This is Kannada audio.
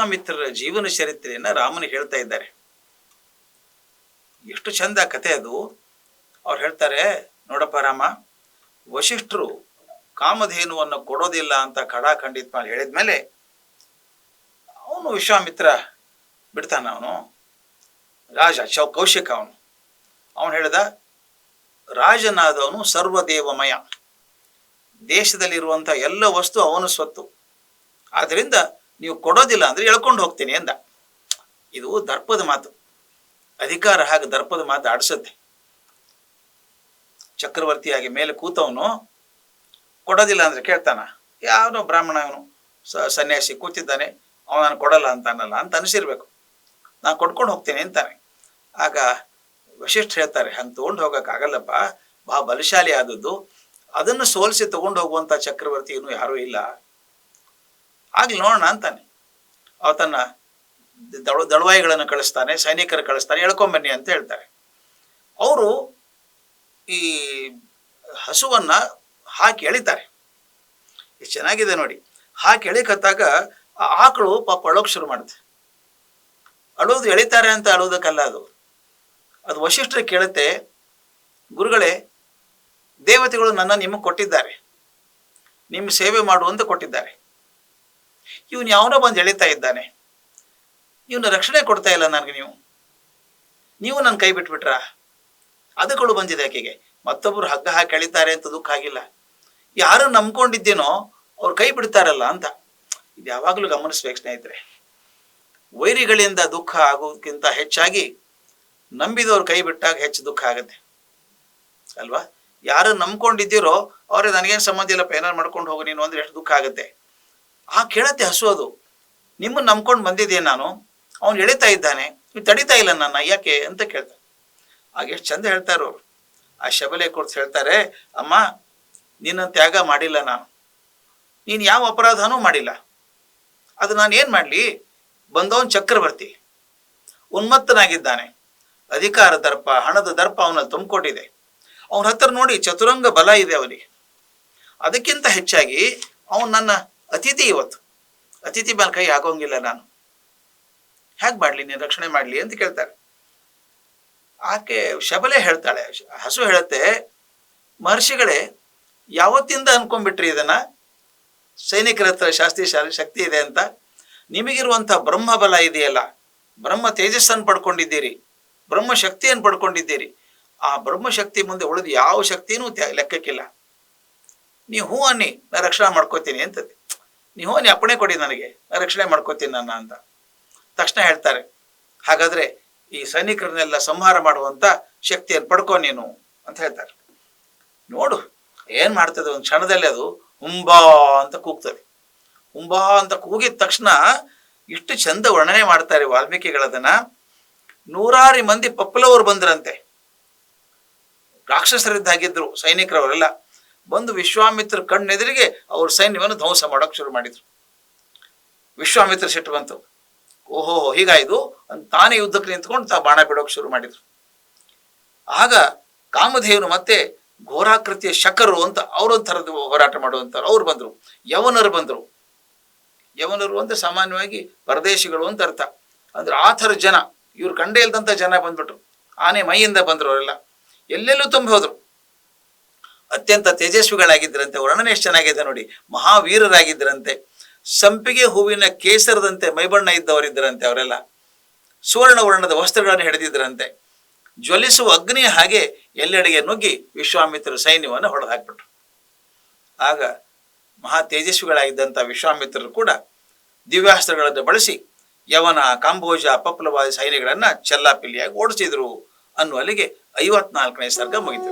ವಿಶ್ವಾಮಿತ್ರರ ಜೀವನ ಚರಿತ್ರೆಯನ್ನ ರಾಮನ ಹೇಳ್ತಾ ಇದ್ದಾರೆ. ಎಷ್ಟು ಚಂದ ಕತೆ ಅದು. ಅವ್ರು ಹೇಳ್ತಾರೆ, ನೋಡಪ್ಪ ರಾಮ ವಶಿಷ್ಠರು ಕಾಮಧೇನುವನ್ನು ಕೊಡೋದಿಲ್ಲ ಅಂತ ಖಡಾಖಂಡಿತ ಮಾಡಿ ಹೇಳಿದ್ಮೇಲೆ ಅವನು ವಿಶ್ವಾಮಿತ್ರ ಬಿಡ್ತಾನ ಅವನು. ರಾಜ, ಚೌ, ಕೌಶಿಕ ಅವನು. ಅವನು ಹೇಳಿದ, ರಾಜನಾದವನು ಸರ್ವದೇವಮಯ. ದೇಶದಲ್ಲಿರುವಂಥ ಎಲ್ಲ ವಸ್ತು ಅವನ ಸ್ವತ್ತು. ಆದ್ರಿಂದ ನೀವು ಕೊಡೋದಿಲ್ಲ ಅಂದ್ರೆ ಎಳ್ಕೊಂಡು ಹೋಗ್ತೀನಿ ಅಂದ ಇದು ದರ್ಪದ ಮಾತು. ಅಧಿಕಾರ ಹಾಗೆ ದರ್ಪದ ಮಾತು ಆಡಿಸುತ್ತೆ. ಚಕ್ರವರ್ತಿಯಾಗಿ ಮೇಲೆ ಕೂತವನು, ಕೊಡೋದಿಲ್ಲ ಅಂದ್ರೆ ಕೇಳ್ತಾನ ಯಾವನೋ ಬ್ರಾಹ್ಮಣ ಅವನು ಸನ್ಯಾಸಿ ಕೂತಿದ್ದಾನೆ ಅವನು ನಾನು ಕೊಡಲ್ಲ ಅಂತಾನಲ್ಲ ಅಂತ ಅನಿಸಿರ್ಬೇಕು. ನಾನು ಕೊಡ್ಕೊಂಡು ಹೋಗ್ತೀನಿ ಅಂತಾನೆ. ಆಗ ವಶಿಷ್ಠ ಹೇಳ್ತಾರೆ, ಹಂಗೆ ತೊಗೊಂಡು ಹೋಗೋಕ್ಕಾಗಲ್ಲಪ್ಪ, ಬಾ ಬಲಶಾಲಿ ಆದದ್ದು. ಅದನ್ನು ಸೋಲಿಸಿ ತಗೊಂಡು ಹೋಗುವಂಥ ಚಕ್ರವರ್ತಿ ಇನ್ನೂ ಯಾರೂ ಇಲ್ಲ. ಆಗ್ಲಿ ನೋಡೋಣ ಅಂತಾನೆ. ಅವ ತನ್ನ ದಳ ದಳವಾಯಿಗಳನ್ನು ಕಳಿಸ್ತಾನೆ, ಸೈನಿಕರು ಕಳಿಸ್ತಾನೆ, ಎಳ್ಕೊಂಬನ್ನಿ ಅಂತ ಹೇಳ್ತಾರೆ. ಅವರು ಈ ಹಸುವನ್ನ ಹಾಕಿ ಎಳಿತಾರೆ. ಎಷ್ಟು ಚೆನ್ನಾಗಿದೆ ನೋಡಿ. ಹಾಕಿ ಎಳಿಕತ್ತಾಗ ಆ ಆಕಳು ಪಾಪ ಅಳೋಕೆ ಶುರು ಮಾಡುತ್ತೆ. ಅಳೋದು ಎಳಿತಾರೆ ಅಂತ ಅಳೋದಕ್ಕಲ್ಲ ಅದು. ಅದು ವಶಿಷ್ಠರು ಕೇಳುತ್ತೆ, ಗುರುಗಳೇ, ದೇವತೆಗಳು ನನ್ನ ನಿಮಗೆ ಕೊಟ್ಟಿದ್ದಾರೆ. ನಿಮ್ಮ ಸೇವೆ ಮಾಡು ಅಂತ ಕೊಟ್ಟಿದ್ದಾರೆ. ಇವನು ಯಾವನೋ ಬಂದು ಎಳಿತಾ ಇದ್ದಾನೆ. ಇವನು ರಕ್ಷಣೆ ಕೊಡ್ತಾ ಇಲ್ಲ ನನಗೆ ನೀವು. ನೀವು ನನ್ನ ಕೈ ಬಿಟ್ಬಿಟ್ರಾ? ಅದಕ್ಕಳು ಬಂದಿದೆ ಆಕೆಗೆ. ಮತ್ತೊಬ್ಬರು ಹಗ್ಗ ಹಾಕಿ ಎಳಿತಾರೆ ಅಂತ ದುಃಖ ಆಗಿಲ್ಲ. ಯಾರು ನಂಬ್ಕೊಂಡಿದ್ದೇನೋ ಅವ್ರು ಕೈ ಬಿಡ್ತಾರಲ್ಲ ಅಂತ. ಇದು ಯಾವಾಗಲೂ ಗಮನಿಸ್ಬೇಕು ಸ್ನೇಹಿತರೆ. ವೈರಿಗಳಿಂದ ದುಃಖ ಆಗೋದಕ್ಕಿಂತ ಹೆಚ್ಚಾಗಿ ನಂಬಿದವ್ರು ಕೈ ಬಿಟ್ಟಾಗ ಹೆಚ್ಚು ದುಃಖ ಆಗುತ್ತೆ. ಅಲ್ವಾ? ಯಾರು ನಂಬ್ಕೊಂಡಿದ್ದೀರೋ ಅವ್ರಿಗೆ ನನಗೇನು ಸಂಬಂಧ ಇಲ್ಲಪ್ಪ ಏನಾರು ಮಾಡ್ಕೊಂಡು ಹೋಗು ನೀನು ಅಂದ್ರೆ ಎಷ್ಟು ದುಃಖ ಆಗುತ್ತೆ. ಆ ಕೇಳತ್ತೆ ಹಸು ಅದು. ನಿಮ್ಮನ್ನು ನಂಬ್ಕೊಂಡು ಬಂದಿದ್ದೇನೆ ನಾನು? ಅವನು ಎಳಿತಾ ಇದ್ದಾನೆ. ನೀವು ತಡಿತಾ ಇಲ್ಲ ನನ್ನ, ಯಾಕೆ ಅಂತ ಕೇಳ್ತಾರೆ. ಆಗ ಎಷ್ಟು ಚಂದ ಹೇಳ್ತಾರ ಅವರು. ಆ ಶಬಲೆ ಕೊಡ್ತು ಹೇಳ್ತಾರೆ, ಅಮ್ಮ, ನಿನ್ನ ತ್ಯಾಗ ಮಾಡಿಲ್ಲ ನಾನು. ನೀನು ಯಾವ ಅಪರಾಧನೂ ಮಾಡಿಲ್ಲ. ಅದು ನಾನು ಏನು ಮಾಡಲಿ? ಬಂದವನ್ ಚಕ್ರವರ್ತಿ ಉನ್ಮತ್ತನಾಗಿದ್ದಾನೆ. ಅಧಿಕಾರ ದರ್ಪ, ಹಣದ ದರ್ಪ ಅವನಲ್ಲಿ ತುಂಬಿಕೊಂಡಿದೆ. ಅವನ ಹತ್ರ ನೋಡಿ ಚತುರಂಗ ಬಲ ಇದೆ ಅವನಿಗೆ. ಅದಕ್ಕಿಂತ ಹೆಚ್ಚಾಗಿ ಅವನು ನನ್ನ ಅತಿಥಿ ಇವತ್ತು. ಅತಿಥಿ ಮೇಲೆ ಕೈ ಹಾಕೋಂಗಿಲ್ಲ ನಾನು. ಹೇಗೆ ಮಾಡಲಿ, ನೀನು ರಕ್ಷಣೆ ಮಾಡಲಿ ಅಂತ ಕೇಳ್ತಾರೆ. ಆಕೆ ಶಬಲೆ ಹೇಳ್ತಾಳೆ, ಹಸು ಹೇಳುತ್ತೆ, ಮಹರ್ಷಿಗಳೇ, ಯಾವತ್ತಿಂದ ಅನ್ಕೊಂಡ್ಬಿಟ್ರಿ ಇದನ್ನ? ಸೈನಿಕರ ಹತ್ರ ಶಾಸ್ತ್ರೀಯ ಶಕ್ತಿ ಇದೆ ಅಂತ. ನಿಮಗಿರುವಂಥ ಬ್ರಹ್ಮ ಬಲ ಇದೆಯಲ್ಲ, ಬ್ರಹ್ಮ ತೇಜಸ್ಸನ್ನು ಪಡ್ಕೊಂಡಿದ್ದೀರಿ, ಬ್ರಹ್ಮ ಶಕ್ತಿಯನ್ನು ಪಡ್ಕೊಂಡಿದ್ದೀರಿ. ಆ ಬ್ರಹ್ಮ ಶಕ್ತಿ ಮುಂದೆ ಉಳಿದು ಯಾವ ಶಕ್ತಿನೂ ಲೆಕ್ಕಕ್ಕಿಲ್ಲ. ನೀವು ಹೂ ಅನ್ನಿ, ನಾ ರಕ್ಷಣೆ ಮಾಡ್ಕೋತೀನಿ ಅಂತದೆ. ನೀವು ನೀ ಅಪ್ಪಣೆ ಕೊಡಿ ನನಗೆ, ರಕ್ಷಣೆ ಮಾಡ್ಕೋತೀನಿ ನನ್ನ ಅಂತ. ತಕ್ಷಣ ಹೇಳ್ತಾರೆ, ಹಾಗಾದ್ರೆ ಈ ಸೈನಿಕರನ್ನೆಲ್ಲ ಸಂಹಾರ ಮಾಡುವಂತ ಶಕ್ತಿಯನ್ನು ಪಡ್ಕೊ ನೀನು ಅಂತ ಹೇಳ್ತಾರೆ. ನೋಡು, ಏನ್ ಮಾಡ್ತದೆ ಒಂದು ಕ್ಷಣದಲ್ಲಿ ಅದು ಹುಂಬಾ ಅಂತ ಕೂಗ್ತದೆ. ಹುಂಬಾ ಅಂತ ಕೂಗಿದ ತಕ್ಷಣ ಇಷ್ಟು ಚಂದ ವರ್ಣನೆ ಮಾಡ್ತಾರೆ ವಾಲ್ಮೀಕಿಗಳದನ್ನ ನೂರಾರು ಮಂದಿ ಪಪ್ಪಲವರು ಬಂದ್ರಂತೆ. ರಾಕ್ಷಸರಿದ್ದಾಗಿದ್ರು ಸೈನಿಕರವರೆಲ್ಲ. ಬಂದು ವಿಶ್ವಾಮಿತ್ರ ಕಣ್ಣೆದುರಿಗೆ ಅವ್ರ ಸೈನ್ಯವನ್ನು ಧ್ವಂಸ ಮಾಡೋಕೆ ಶುರು ಮಾಡಿದ್ರು. ವಿಶ್ವಾಮಿತ್ರ ಸಿಟ್ಟು ಬಂತು. ಓಹೋ, ಹೀಗಾಯ್ದು? ಅಂತ ತಾನೇ ಯುದ್ಧಕ್ಕೆ ನಿಂತ್ಕೊಂಡು ತಾ ಬಾಣ ಬಿಡೋಕೆ ಶುರು ಮಾಡಿದ್ರು. ಆಗ ಕಾಮಧೇವನು ಮತ್ತೆ ಘೋರಾಕೃತಿಯ ಶಕರು ಅಂತ ಅವರೊಂಥರದ್ದು ಹೋರಾಟ ಮಾಡುವಂಥವ್ರು ಅವ್ರು ಬಂದರು. ಯವನರು ಬಂದರು. ಯವನರು ಅಂದರೆ ಸಾಮಾನ್ಯವಾಗಿ ಪರದೇಶಿಗಳು ಅಂತ ಅರ್ಥ. ಅಂದ್ರೆ ಆ ಥರ ಜನ, ಇವ್ರು ಕಂಡೇ ಇಲ್ದಂಥ ಜನ ಬಂದ್ಬಿಟ್ರು. ಆನೆ ಮೈಯಿಂದ ಬಂದರು ಅವರೆಲ್ಲ ಎಲ್ಲೆಲ್ಲೂ ತುಂಬಿ ಹೋದ್ರು ಅತ್ಯಂತ ತೇಜಸ್ವಿಗಳಾಗಿದ್ದರಂತೆ ವರ್ಣನೆ ಎಷ್ಟು ಚೆನ್ನಾಗಿದೆ ನೋಡಿ, ಮಹಾವೀರರಾಗಿದ್ದರಂತೆ. ಸಂಪಿಗೆ ಹೂವಿನ ಕೇಸರದಂತೆ ಮೈಬಣ್ಣ ಇದ್ದವರಿದ್ದರಂತೆ ಅವರೆಲ್ಲ. ಸುವರ್ಣ ವರ್ಣದ ವಸ್ತ್ರಗಳನ್ನು ಹಿಡಿದಿದ್ದರಂತೆ. ಜ್ವಲಿಸುವ ಅಗ್ನಿಯ ಹಾಗೆ ಎಲ್ಲೆಡೆಗೆ ನುಗ್ಗಿ ವಿಶ್ವಾಮಿತ್ರ ಸೈನ್ಯವನ್ನು ಹೊಡೆದು ಹಾಕ್ಬಿಟ್ರು ಆಗ ಮಹಾ ತೇಜಸ್ವಿಗಳಾಗಿದ್ದಂಥ ವಿಶ್ವಾಮಿತ್ರರು ಕೂಡ ದಿವ್ಯಾಸ್ತ್ರಗಳನ್ನು ಬಳಸಿ ಯವನ, ಕಾಂಬೋಜ, ಪಪ್ಲವಾದಿ ಸೈನ್ಯಗಳನ್ನು ಚೆಲ್ಲಾಪಿಲ್ಲಿಯಾಗಿ ಓಡಿಸಿದ್ರು ಅನ್ನುವಲ್ಲಿಗೆ ಐವತ್ನಾಲ್ಕನೇ ಸರ್ಗ ಮುಗಿತು.